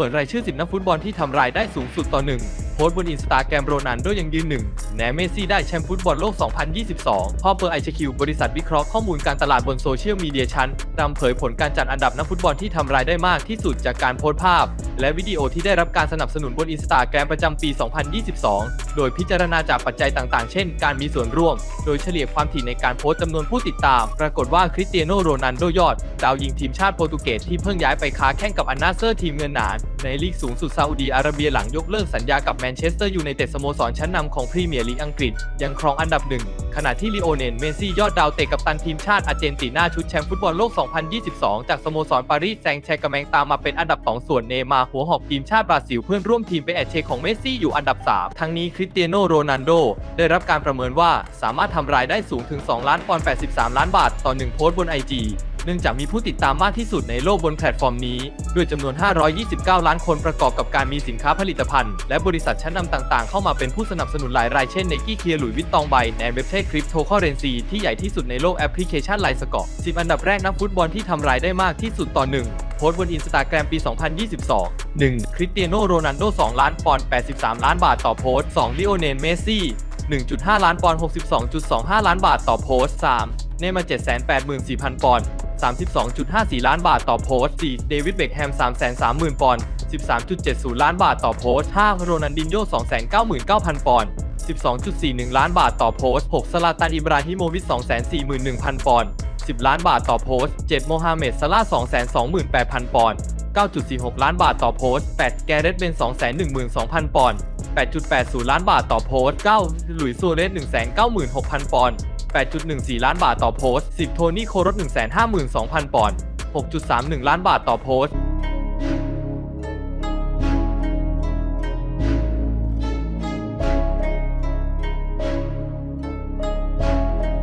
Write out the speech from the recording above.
เปิดรายชื่อ10นักฟุตบอลที่ทำรายได้สูงสุดต่อหนึ่งโพสต์บนอินสตาแกรมโรนันโดยังยืนหนึ่งแหนเมสซี่ได้แชมป์ฟุตบอลโลก 2022 พ่อเปอร์ไอชคิวบริษัทวิเคราะห์ข้อมูลการตลาดบนโซเชียลมีเดียชั้นนำเผยผลการจัดอันดับนักฟุตบอลที่ทำรายได้มากที่สุดจากการโพสต์ภาพ และวิดีโอที่ได้รับการสนับสนุนบนอินสตาแกรมประจำปี 2022 โดยพิจารณาจากปัจจัยต่างๆ เช่น การมีส่วนร่วม โดยเฉลี่ยความถี่ในการโพสต์จำนวนผู้ติดตาม ปรากฏว่าคริสเตียโนโรนัลโดยอด ดาวยิงทีมชาติโปรตุเกสที่เพิ่งย้ายไปค้าแข่งกับอันนาเซอร์ทีมเงินหนาน ในลีกสูงสุดซาอุดีอาระเบียหลังยกเลิกสัญญากับแมนเชสเตอร์ยูไนเต็ดสโมสรชั้นนำของพรีเมียร์ลีกอังกฤษ ยังครองอันดับหนึ่งขณะที่ลีโอเนลเมซี่ยอดดาวเตะกับตันทีมชาติอาร์เจนตินาชุดแชมป์ฟุตบอลโลก 2022 จากสโมสรปารีสแซงต์แชร์กแมงตามมาเป็นอันดับ 2 ส่วนเนมาหัวหอกทีมชาติบราซิลเพื่อนร่วมทีมเป็นแอดเชคของเมสซี่อยู่อันดับ 3 ทั้งนี้คริสเตียโนโรนัลโดได้รับการประเมินว่าสามารถทำรายได้สูงถึง 2 ล้านปอนด์83 ล้านบาทต่อ 1 โพสต์บน IG เนื่องจากมีผู้ติดตามมากที่สุดในโลกบนแพลตฟอร์มนี้ ด้วยจำนวน 529 ล้านคนประกอบกับการมีสินค้าผลิตภัณฑ์ และบริษัทชั้นนำต่างๆ เข้ามาเป็นผู้สนับสนุนหลายรายเช่นในกี้เคียหลุยส์วิตตองใบในเว็บไซต์คริปโตเคอเรนซีที่ใหญ่ที่สุดในโลกแอปพลิเคชันไลน์สกอร์10 อันดับแรกนักฟุตบอลที่ทำรายได้มากที่สุดต่อ1 พสต์บนอินสตาแกรมปี 2022 1. คริสเตียโนโรนัลโด 2 ล้านปอนด์ 83 ล้านบาทต่อโพสต์ 2. ลิโอเนลเมสซี่ 1.5 ล้านปอนด์ 62.25 ล้านบาทต่อโพสต์ 3. เนมา784,000 ปอนด์ 32.54 ล้านบาทต่อโพสต์ 4. เดวิดเบคแฮม 330,000 ปอนด์ 13.70 ล้านบาทต่อโพสต์ 5. โรนันดินโญ่299,000 ปอนด์ 12.41 ล้านบาทต่อโพสต์ 6. สลาตัน อิบราฮิโมวิช241,000 ปอนด์ 10 ล้านบาทต่อโพสต์ 7. โมฮัมเหม็ดซาลาห์228,000 ปอนด์ 9.46 ล้านบาทต่อโพสต์ 8. แกเรตเบน212,000 ปอนด์ 8.80 ล้านบาทต่อโพสต์ 9. หลุยส์ซัวเรส196,000 ปอนด์ 8.14 ล้านบาทต่อโพสต์ 10 โทนี่โครส152,000 ปอนด์ 6.31 ล้านบาทต่อโพสต์